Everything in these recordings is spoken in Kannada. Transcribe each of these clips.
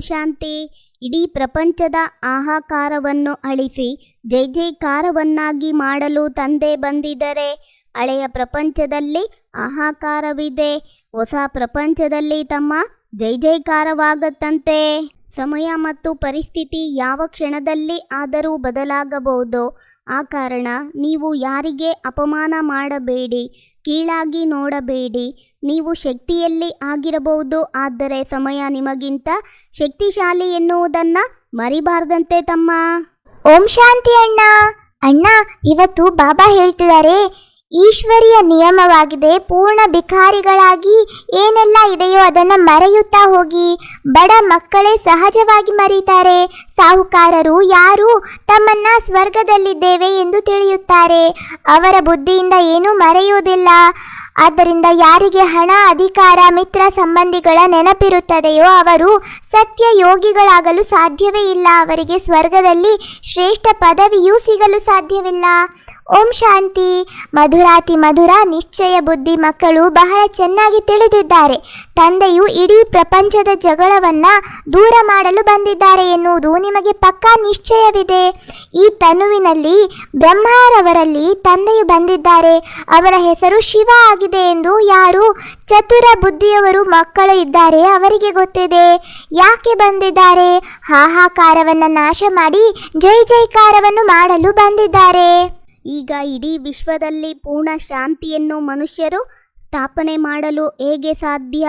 ಶಾಂತಿ ಇಡೀ ಪ್ರಪಂಚದ ಆಹಾಕಾರವನ್ನು ಅಳಿಸಿ ಜೈ ಜೈಕಾರವನ್ನಾಗಿ ಮಾಡಲು ತಂದೆ ಬಂದಿದ್ದರೆ ಹಳೆಯ ಪ್ರಪಂಚದಲ್ಲಿ ಆಹಾಕಾರವಿದೆ. ಹೊಸ ಪ್ರಪಂಚದಲ್ಲಿ ತಮ್ಮ ಜೈ ಜೈಕಾರವಾಗತ್ತಂತೆ ಸಮಯ ಮತ್ತು ಪರಿಸ್ಥಿತಿ ಯಾವ ಕ್ಷಣದಲ್ಲಿ ಆದರೂ ಬದಲಾಗಬಹುದು. ಆ ಕಾರಣ ನೀವು ಯಾರಿಗೆ ಅಪಮಾನ ಮಾಡಬೇಡಿ, ಕೀಳಾಗಿ ನೋಡಬೇಡಿ. ನೀವು ಶಕ್ತಿಯಲ್ಲಿ ಆಗಿರಬಹುದು, ಆದರೆ ಸಮಯ ನಿಮಗಿಂತ ಶಕ್ತಿಶಾಲಿ ಎನ್ನುವುದನ್ನು ಮರಿಬಾರ್ದಂತೆ ತಮ್ಮ. ಓಂ ಶಾಂತಿ ಅಣ್ಣ. ಅಣ್ಣ, ಇವತ್ತು ಬಾಬಾ ಹೇಳ್ತಿದ್ದಾರೆ ಈಶ್ವರಿಯ ನಿಯಮವಾಗಿದೆ. ಪೂರ್ಣ ಭಿಕಾರಿಗಳಾಗಿ ಏನೆಲ್ಲ ಇದೆಯೋ ಅದನ್ನು ಮರೆಯುತ್ತಾ ಹೋಗಿ ಬಡ ಮಕ್ಕಳೇ ಸಹಜವಾಗಿ ಮರೀತಾರೆ. ಸಾಹುಕಾರರು ಯಾರು ತಮ್ಮನ್ನ ಸ್ವರ್ಗದಲ್ಲಿದ್ದೇವೆ ಎಂದು ತಿಳಿಯುತ್ತಾರೆ. ಅವರ ಬುದ್ಧಿಯಿಂದ ಏನೂ ಮರೆಯುವುದಿಲ್ಲ. ಆದ್ದರಿಂದ ಯಾರಿಗೆ ಹಣ, ಅಧಿಕಾರ, ಮಿತ್ರ ಸಂಬಂಧಿಗಳ ನೆನಪಿರುತ್ತದೆಯೋ ಅವರು ಸತ್ಯ ಯೋಗಿಗಳಾಗಲು ಸಾಧ್ಯವೇ ಇಲ್ಲ. ಅವರಿಗೆ ಸ್ವರ್ಗದಲ್ಲಿ ಶ್ರೇಷ್ಠ ಪದವಿಯೂ ಸಿಗಲು ಸಾಧ್ಯವಿಲ್ಲ. ಓಂ ಶಾಂತಿ. ಮಧುರಾತಿ ಮಧುರ, ನಿಶ್ಚಯ ಬುದ್ಧಿ ಮಕ್ಕಳು ಬಹಳ ಚೆನ್ನಾಗಿ ತಿಳಿದಿದ್ದಾರೆ. ತಂದೆಯು ಇಡೀ ಪ್ರಪಂಚದ ಜಗಳವನ್ನ ದೂರ ಮಾಡಲು ಬಂದಿದ್ದಾರೆ ಎನ್ನುವುದು ನಿಮಗೆ ಪಕ್ಕಾ ನಿಶ್ಚಯವಿದೆ. ಈ ತನುವಿನಲ್ಲಿ ಬ್ರಹ್ಮರವರಲ್ಲಿ ತಂದೆಯು ಬಂದಿದ್ದಾರೆ. ಅವರ ಹೆಸರು ಶಿವ ಆಗಿದೆ ಎಂದು ಯಾರು ಚತುರ ಬುದ್ಧಿಯವರು ಮಕ್ಕಳು ಇದ್ದಾರೆ ಅವರಿಗೆ ಗೊತ್ತಿದೆ. ಯಾಕೆ ಬಂದಿದ್ದಾರೆ? ಹಾಹಾಕಾರವನ್ನು ನಾಶ ಮಾಡಿ ಜೈ ಜೈಕಾರವನ್ನು ಮಾಡಲು ಬಂದಿದ್ದಾರೆ. ಈಗ ಇಡೀ ವಿಶ್ವದಲ್ಲಿ ಪೂರ್ಣ ಶಾಂತಿಯನ್ನು ಮನುಷ್ಯರು ಸ್ಥಾಪನೆ ಮಾಡಲು ಹೇಗೆ ಸಾಧ್ಯ?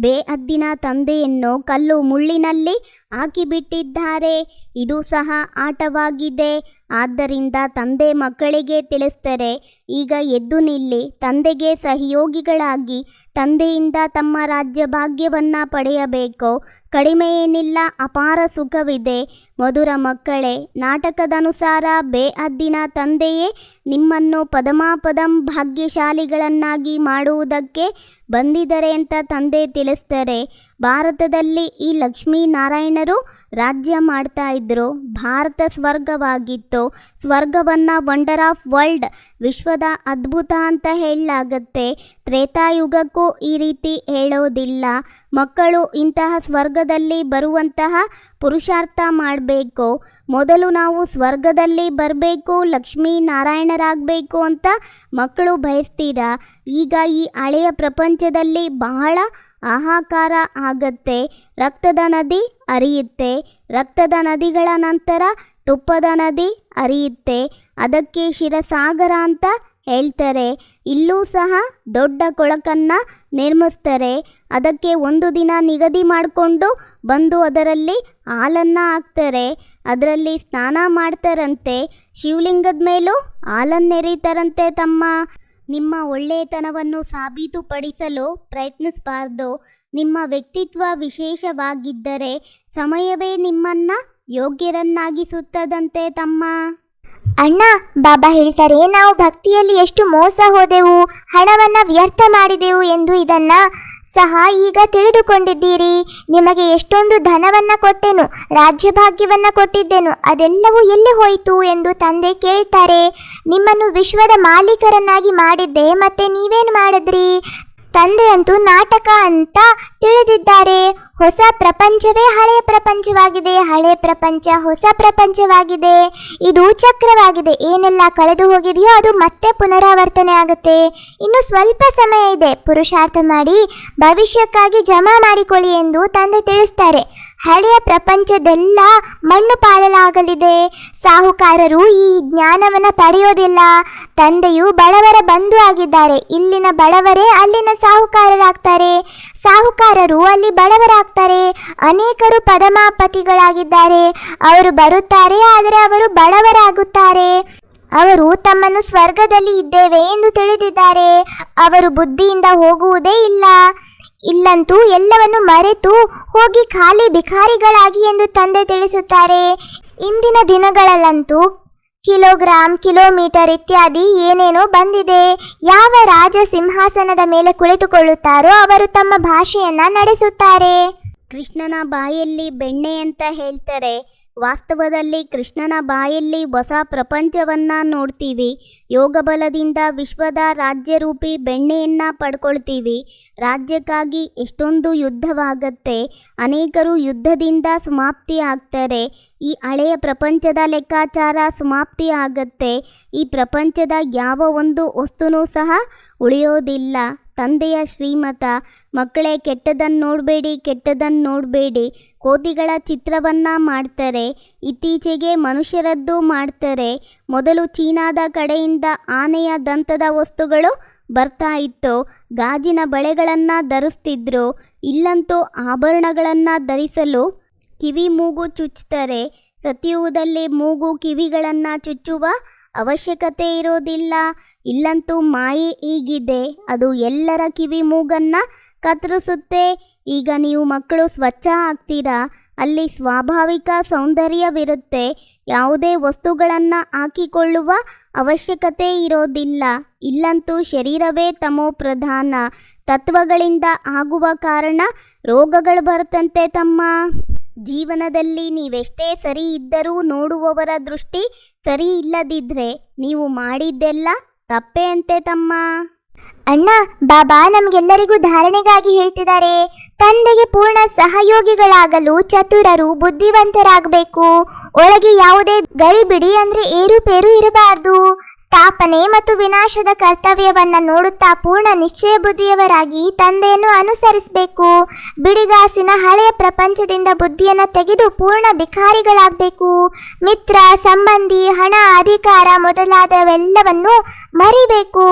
ಬೇಅದ್ದಿನ ತಂದೆಯನ್ನು ಕಲ್ಲು ಮುಳ್ಳಿನಲ್ಲಿ ಹಾಕಿಬಿಟ್ಟಿದ್ದಾರೆ. ಇದು ಸಹ ಆಟವಾಗಿದೆ. ಆದ್ದರಿಂದ ತಂದೆ ಮಕ್ಕಳಿಗೆ ತಿಳಿಸ್ತಾರೆ ಈಗ ಎದ್ದು ನಿಲ್ಲಿ, ತಂದೆಗೆ ಸಹಯೋಗಿಗಳಾಗಿ, ತಂದೆಯಿಂದ ತಮ್ಮ ರಾಜ್ಯ ಭಾಗ್ಯವನ್ನು ಪಡೆಯಬೇಕು. ಕಡಿಮೆ ಏನಿಲ್ಲ, ಅಪಾರ ಸುಖವಿದೆ. ಮಧುರ ಮಕ್ಕಳೇ, ನಾಟಕದನುಸಾರ ಬೇಅದ್ದಿನ ತಂದೆಯೇ ನಿಮ್ಮನ್ನು ಪದಮಾಪದಂ ಭಾಗ್ಯಶಾಲಿಗಳನ್ನಾಗಿ ಮಾಡುವುದಕ್ಕೆ ಬಂದಿದ್ದಾರೆ ಅಂತ ತಂದೆ ತಿಳಿಸ್ತಾರೆ ಭಾರತದಲ್ಲಿ ಈ ಲಕ್ಷ್ಮೀನಾರಾಯಣರು ರಾಜ್ಯ ಮಾಡ್ತಾ ಇದ್ರು. ಭಾರತ ಸ್ವರ್ಗವಾಗಿತ್ತು. ಸ್ವರ್ಗವನ್ನು ವಂಡರ್ ಆಫ್ ವರ್ಲ್ಡ್ ವಿಶ್ವದ ಅದ್ಭುತ ಅಂತ ಹೇಳಲಾಗತ್ತೆ. ತ್ರೇತಾಯುಗಕ್ಕೂ ಈ ರೀತಿ ಹೇಳೋದಿಲ್ಲ. ಮಕ್ಕಳು ಇಂತಹ ಸ್ವರ್ಗದಲ್ಲಿ ಬರುವಂತಹ ಪುರುಷಾರ್ಥ ಮಾಡಬೇಕು. ಮೊದಲು ನಾವು ಸ್ವರ್ಗದಲ್ಲಿ ಬರಬೇಕು, ಲಕ್ಷ್ಮೀ ನಾರಾಯಣರಾಗಬೇಕು ಅಂತ ಮಕ್ಕಳು ಬಯಸ್ತೀರಾ? ಈಗ ಈ ಹಳೆಯ ಪ್ರಪಂಚದಲ್ಲಿ ಬಹಳ ಹಾಹಾಕಾರ ಆಗತ್ತೆ. ರಕ್ತದ ನದಿ ಹರಿಯುತ್ತೆ. ರಕ್ತದ ನದಿಗಳ ನಂತರ ತುಪ್ಪದ ನದಿ ಹರಿಯುತ್ತೆ. ಅದಕ್ಕೆ ಶಿರಸಾಗರ ಅಂತ ಹೇಳ್ತಾರೆ. ಇಲ್ಲೂ ಸಹ ದೊಡ್ಡ ಕೊಳಕನ್ನು ನಿರ್ಮಿಸ್ತಾರೆ. ಅದಕ್ಕೆ ಒಂದು ದಿನ ನಿಗದಿ ಮಾಡಿಕೊಂಡು ಬಂದು ಅದರಲ್ಲಿ ಹಾಲನ್ನು ಹಾಕ್ತಾರೆ. ಅದರಲ್ಲಿ ಸ್ನಾನ ಮಾಡ್ತಾರಂತೆ. ಶಿವಲಿಂಗದ ಮೇಲೂ ಹಾಲನ್ನೆರೀತಾರಂತೆ ತಮ್ಮ. ನಿಮ್ಮ ಒಳ್ಳೆಯತನವನ್ನು ಸಾಬೀತುಪಡಿಸಲು ಪ್ರಯತ್ನಿಸಬಾರ್ದು. ನಿಮ್ಮ ವ್ಯಕ್ತಿತ್ವ ವಿಶೇಷವಾಗಿದ್ದರೆ ಸಮಯವೇ ನಿಮ್ಮನ್ನು ಯೋಗ್ಯರನ್ನಾಗಿಸುತ್ತದಂತೆ ತಮ್ಮ. ಅಣ್ಣ, ಬಾಬಾ ಹೇಳ್ತಾರೆ, ನಾವು ಭಕ್ತಿಯಲ್ಲಿ ಎಷ್ಟು ಮೋಸ ಹೋದೆವು, ಹಣವನ್ನ ವ್ಯರ್ಥ ಮಾಡಿದೆವು ಎಂದು ಇದನ್ನ ಸಹ ಈಗ ತಿಳಿದುಕೊಂಡಿದ್ದೀರಿ. ನಿಮಗೆ ಎಷ್ಟೊಂದು ಧನವನ್ನ ಕೊಟ್ಟೆನು, ರಾಜ್ಯಭಾಗ್ಯವನ್ನ ಕೊಟ್ಟಿದ್ದೆನು, ಅದೆಲ್ಲವೂ ಎಲ್ಲಿ ಹೋಯಿತು ಎಂದು ತಂದೆ ಕೇಳ್ತಾರೆ. ನಿಮ್ಮನ್ನು ವಿಶ್ವದ ಮಾಲೀಕರನ್ನಾಗಿ ಮಾಡಿದ್ದೆ, ಮತ್ತೆ ನೀವೇನು ಮಾಡಿದ್ರಿ? ತಂದೆಯಂತೂ ನಾಟಕ ಅಂತ ತಿಳಿದಿದ್ದಾರೆ. ಹೊಸ ಪ್ರಪಂಚವೇ ಹಳೆಯ ಪ್ರಪಂಚವಾಗಿದೆ. ಹಳೆಯ ಪ್ರಪಂಚ ಹೊಸ ಪ್ರಪಂಚವಾಗಿದೆ. ಇದು ಚಕ್ರವಾಗಿದೆ. ಏನೆಲ್ಲ ಕಳೆದು ಹೋಗಿದೆಯೋ ಅದು ಮತ್ತೆ ಪುನರಾವರ್ತನೆ ಆಗುತ್ತೆ. ಇನ್ನು ಸ್ವಲ್ಪ ಸಮಯ ಇದೆ. ಪುರುಷಾರ್ಥ ಮಾಡಿ ಭವಿಷ್ಯಕ್ಕಾಗಿ ಜಮಾ ಮಾಡಿಕೊಳ್ಳಿ ಎಂದು ತಂದೆ ತಿಳಿಸ್ತಾರೆ. ಹಳೆಯ ಪ್ರಪಂಚದೆಲ್ಲ ಮಣ್ಣು ಪಾಲಲಾಗಲಿದೆ. ಸಾಹುಕಾರರು ಈ ಜ್ಞಾನವನ್ನು ಪಡೆಯೋದಿಲ್ಲ. ತಂದೆಯು ಬಡವರ ಬಂಧು ಆಗಿದ್ದಾರೆ. ಇಲ್ಲಿನ ಬಡವರೇ ಅಲ್ಲಿನ ಸಾಹುಕಾರರಾಗ್ತಾರೆ. ಸಾಹುಕಾರರು ಅಲ್ಲಿ ಬಡವರಾಗ್ತಾರೆ. ಅನೇಕರು ಪದಮಾಪತಿಗಳಾಗಿದ್ದಾರೆ. ಅವರು ಬರುತ್ತಾರೆ, ಆದರೆ ಅವರು ಬಡವರಾಗುತ್ತಾರೆ. ಅವರು ತಮ್ಮನ್ನು ಸ್ವರ್ಗದಲ್ಲಿ ಇದ್ದೇವೆ ಎಂದು ತಿಳಿದಿದ್ದಾರೆ. ಅವರು ಬುದ್ಧಿಯಿಂದ ಹೋಗುವುದೇ ಇಲ್ಲ. ಇಲ್ಲಂತೂ ಎಲ್ಲವನ್ನು ಮರೆತು ಹೋಗಿ ಖಾಲಿ ಭಿಕಾರಿಗಳಾಗಿ ಎಂದು ತಂದೆ ತಿಳಿಸುತ್ತಾರೆ. ಇಂದಿನ ದಿನಗಳಲ್ಲಂತೂ ಕಿಲೋಗ್ರಾಮ್ ಕಿಲೋಮೀಟರ್ ಇತ್ಯಾದಿ ಏನೇನೋ ಬಂದಿದೆ. ಯಾವ ರಾಜ ಸಿಂಹಾಸನದ ಮೇಲೆ ಕುಳಿತುಕೊಳ್ಳುತ್ತಾರೋ ಅವರು ತಮ್ಮ ಭಾಷೆಯನ್ನ ನಡೆಸುತ್ತಾರೆ. ಕೃಷ್ಣನ ಬಾಯಲ್ಲಿ ಬೆಣ್ಣೆ ಅಂತ ಹೇಳ್ತಾರೆ. ವಾಸ್ತವದಲ್ಲಿ ಕೃಷ್ಣನ ಬಾಯಲ್ಲಿ ಹೊಸ ಪ್ರಪಂಚವನ್ನ ನೋಡ್ತೀವಿ. ಯೋಗ ಬಲದಿಂದ ವಿಶ್ವದ ರಾಜ್ಯರೂಪಿ ಬೆಣ್ಣೆಯನ್ನು ಪಡ್ಕೊಳ್ತೀವಿ. ರಾಜ್ಯಕ್ಕಾಗಿ ಎಷ್ಟೊಂದು ಯುದ್ಧವಾಗತ್ತೆ. ಅನೇಕರು ಯುದ್ಧದಿಂದ ಸಮಾಪ್ತಿ ಆಗ್ತಾರೆ. ಈ ಹಳೆಯ ಪ್ರಪಂಚದ ಲೆಕ್ಕಾಚಾರ ಸಮಾಪ್ತಿ ಆಗತ್ತೆ. ಈ ಪ್ರಪಂಚದ ಯಾವ ಒಂದು ವಸ್ತುನೂ ಸಹ ಉಳಿಯೋದಿಲ್ಲ. ತಂದೆಯ ಶ್ರೀಮತ, ಮಕ್ಕಳೇ ಕೆಟ್ಟದನ್ನು ನೋಡಬೇಡಿ ಕೆಟ್ಟದನ್ನು ನೋಡಬೇಡಿ. ಕೋತಿಗಳ ಚಿತ್ರವನ್ನ ಮಾಡ್ತಾರೆ, ಇತ್ತೀಚೆಗೆ ಮನುಷ್ಯರದ್ದು ಮಾಡ್ತಾರೆ. ಮೊದಲು ಚೀನಾದ ಕಡೆಯಿಂದ ಆನೆಯ ದಂತದ ವಸ್ತುಗಳು ಬರ್ತಾ ಇತ್ತು. ಗಾಜಿನ ಬಳೆಗಳನ್ನು ಧರಿಸ್ತಿದ್ರು. ಇಲ್ಲಂತೂ ಆಭರಣಗಳನ್ನು ಧರಿಸಲು ಕಿವಿ ಮೂಗು ಚುಚ್ಚುತ್ತಾರೆ ಸತಿಯುವುದಲ್ಲಿ ಮೂಗು ಕಿವಿಗಳನ್ನು ಚುಚ್ಚುವ ಅವಶ್ಯಕತೆ ಇರೋದಿಲ್ಲ. ಇಲ್ಲಂತೂ ಮಾಯೆ ಈಗಿದೆ ಅದು ಎಲ್ಲರ ಕಿವಿ ಮೂಗನ್ನ ಕತ್ತರಿಸುತ್ತೆ. ಈಗ ನೀವು ಮಕ್ಕಳು ಸ್ವಚ್ಛ ಆಗ್ತೀರಾ? ಅಲ್ಲಿ ಸ್ವಾಭಾವಿಕ ಸೌಂದರ್ಯವಿರುತ್ತೆ. ಯಾವುದೇ ವಸ್ತುಗಳನ್ನು ಹಾಕಿಕೊಳ್ಳುವ ಅವಶ್ಯಕತೆ ಇರೋದಿಲ್ಲ. ಇಲ್ಲಂತೂ ಶರೀರವೇ ತಮೋ ಪ್ರಧಾನ. ತತ್ವಗಳಿಂದ ಆಗುವ ಕಾರಣ ರೋಗಗಳು ಬರುತ್ತಂತೆ ತಮ್ಮ. ಜೀವನದಲ್ಲಿ ನೀವೆಷ್ಟೇ ಸರಿ ಇದ್ದರೂ ನೋಡುವವರ ದೃಷ್ಟಿ ಸರಿ ಇಲ್ಲದಿದ್ದರೆ ನೀವು ಮಾಡಿದ್ದೆಲ್ಲ ತಪ್ಪೇ ಅಂತೆ ತಮ್ಮ? ಅಣ್ಣ, ಬಾಬಾ ನಮ್ಗೆಲ್ಲರಿಗೂ ಧಾರಣೆಗಾಗಿ ಹೇಳ್ತಿದ್ದಾರೆ. ತಂದೆಗೆ ಪೂರ್ಣ ಸಹಯೋಗಿಗಳಾಗಲು ಚತುರರು ಬುದ್ಧಿವಂತರಾಗಬೇಕು. ಒಳಗೆ ಯಾವುದೇ ಗಡಿಬಿಡಿ ಅಂದ್ರೆ ಏರುಪೇರು ಇರಬಾರ್ದು. ಸ್ಥಾಪನೆ ಮತ್ತು ವಿನಾಶದ ಕರ್ತವ್ಯವನ್ನ ನೋಡುತ್ತಾ ಪೂರ್ಣ ನಿಶ್ಚಯ ಬುದ್ಧಿಯವರಾಗಿ ತಂದೆಯನ್ನು ಅನುಸರಿಸಬೇಕು. ಬಿಡಿಗಾಸಿನ ಹಳೆಯ ಪ್ರಪಂಚದಿಂದ ಬುದ್ಧಿಯನ್ನು ತೆಗೆದು ಪೂರ್ಣ ಭಿಕಾರಿಗಳಾಗಬೇಕು. ಮಿತ್ರ, ಸಂಬಂಧಿ, ಹಣ, ಅಧಿಕಾರ ಮೊದಲಾದವೆಲ್ಲವನ್ನು ಮರಿಬೇಕು.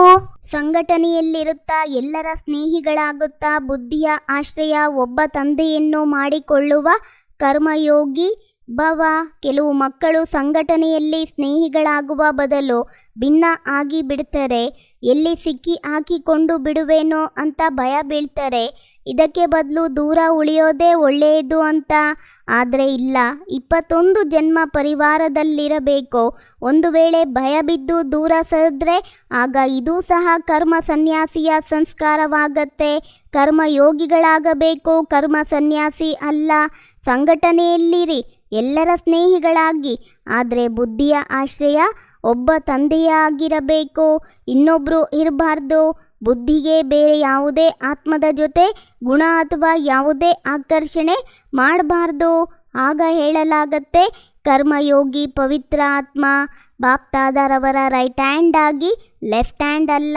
ಸಂಘಟನೆಯಲ್ಲಿರುತ್ತಾ ಎಲ್ಲರ ಸ್ನೇಹಿಗಳಾಗುತ್ತಾ ಬುದ್ಧಿಯ ಆಶ್ರಯ ಒಬ್ಬ ತಂದೆಯನ್ನು ಮಾಡಿಕೊಳ್ಳುವ ಕರ್ಮಯೋಗಿ ಭವ ಕೆಲವು ಮಕ್ಕಳು ಸಂಘಟನೆಯಲ್ಲಿ ಸ್ನೇಹಿಗಳಾಗುವ ಬದಲು ಭಿನ್ನ ಆಗಿ ಬಿಡ್ತಾರೆ, ಎಲ್ಲಿ ಸಿಕ್ಕಿ ಹಾಕಿಕೊಂಡು ಬಿಡುವೇನೋ ಅಂತ ಭಯ ಬೀಳ್ತಾರೆ, ಇದಕ್ಕೆ ಬದಲು ದೂರ ಉಳಿಯೋದೇ ಒಳ್ಳೆಯದು ಅಂತ. ಆದರೆ ಇಲ್ಲ, ಇಪ್ಪತ್ತೊಂದು ಜನ್ಮ ಪರಿವಾರದಲ್ಲಿರಬೇಕು, ಒಂದು ವೇಳೆ ಭಯ ಬಿದ್ದು ದೂರ ಸರಿದ್ರೆ, ಆಗ ಇದೂ ಸಹ ಕರ್ಮ ಸನ್ಯಾಸಿಯ ಸಂಸ್ಕಾರವಾಗತ್ತೆ. ಕರ್ಮ ಯೋಗಿಗಳಾಗಬೇಕು, ಕರ್ಮ ಸನ್ಯಾಸಿ ಅಲ್ಲ. ಸಂಘಟನೆಯಲ್ಲಿರಿ ಎಲ್ಲರ ಸ್ನೇಹಿಗಳಾಗಿ, ಆದರೆ ಬುದ್ಧಿಯ ಆಶ್ರಯ ಒಬ್ಬ ತಂದೆಯಾಗಿರಬೇಕು. ಇನ್ನೊಬ್ಬರು ಇರಬಾರ್ದು. ಬುದ್ಧಿಗೆ ಬೇರೆ ಯಾವುದೇ ಆತ್ಮದ ಜೊತೆ ಗುಣ ಅಥವಾ ಯಾವುದೇ ಆಕರ್ಷಣೆ ಮಾಡಬಾರ್ದು. ಆಗ ಹೇಳಲಾಗತ್ತೆ, ಕರ್ಮಯೋಗಿ ಪವಿತ್ರ ಆತ್ಮ, ಬಾಪ್ತಾದರವರ ರೈಟ್ ಹ್ಯಾಂಡ್ ಆಗಿ ಲೆಫ್ಟ್ ಹ್ಯಾಂಡ್ ಅಲ್ಲ.